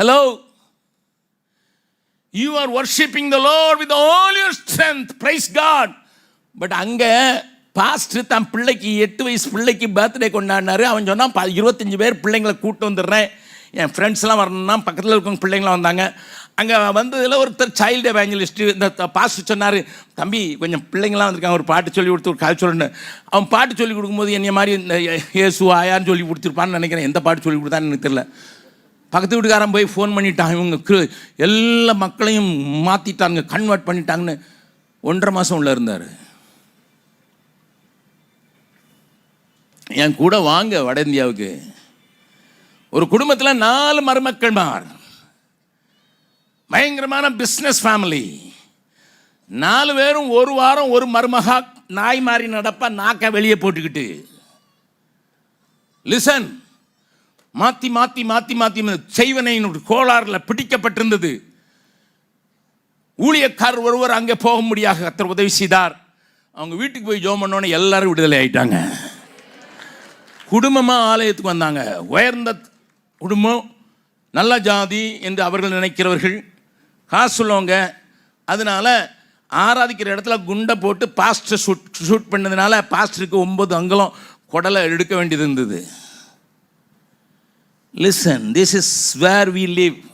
Hello you are worshipping the lord with all your strength praise God but அங்கே pastor தன் பிள்ளைக்கு எட்டு வயசு பிள்ளைக்கு பர்த்டே கொண்டாடினாரு. அவன் சொன்னால் இருபத்தஞ்சி பேர் பிள்ளைங்களை கூப்பிட்டு வந்துடுறேன். என் ஃப்ரெண்ட்ஸ்லாம் வரணும்னா பக்கத்தில் இருக்கவங்க பிள்ளைங்களாம் வந்தாங்க. அங்கே வந்ததில் ஒருத்தர் சைல்டு எவாஞ்சலிஸ்ட்டு இந்த பாஸ்டர் சொன்னார் தம்பி கொஞ்சம் பிள்ளைங்களாம் வந்திருக்காங்க. ஒரு பாட்டு சொல்லி கொடுத்து ஒரு கதை சொல்லணும். அவன் பாட்டு சொல்லி கொடுக்கும்போது என்னைய மாதிரி இந்த இயேசு ஆயான்னு சொல்லி கொடுத்துருப்பான்னு நினைக்கிறேன். எந்த பாட்டு சொல்லி கொடுத்தான்னு எனக்கு தெரியல. பக்கத்து வீட்டுக்காரன் போய் ஃபோன் பண்ணிட்டாங்க இவங்க கிரு- எல்லா மக்களையும் மாற்றிட்டாங்க கன்வெர்ட் பண்ணிட்டாங்கன்னு ஒன்றரை மாதம் உள்ளே இருந்தார். என் கூட வாங்க வட இந்தியாவுக்கு. ஒரு குடும்பத்தில் நாலு மருமக்கள்மார் பயங்கரமான பிஸ்னஸ் ஃபேமிலி நாலு பேரும் ஒரு வாரம் ஒரு மருமகா நாய் மாறி நடப்பா நாக்க வெளியே போட்டுக்கிட்டு. லிசன் மாற்றி மாற்றி மாற்றி மாற்றி செய்வனை கோளாறுல பிடிக்கப்பட்டிருந்தது. ஊழியக்காரர் ஒருவர் அங்கே போக முடியாக கத்தர் உதவி செய்தார். அவங்க வீட்டுக்கு போய் ஜோம் பண்ணோன்னே எல்லாரும் விடுதலை ஆயிட்டாங்க. குடும்பமாக ஆலயத்துக்கு வந்தாங்க. உயர்ந்த குடும்பம் நல்ல ஜாதி என்று அவர்கள் நினைக்கிறவர்கள். காசு உள்ளவங்க. அதனால ஆராதிக்கிற இடத்துல குண்டை போட்டு பாஸ்டர் ஷூட் ஷூட் பண்ணதுனால பாஸ்டருக்கு ஒன்பது அங்கலம் குடலை எடுக்க வேண்டியது இருந்தது. Listen, this is where we live.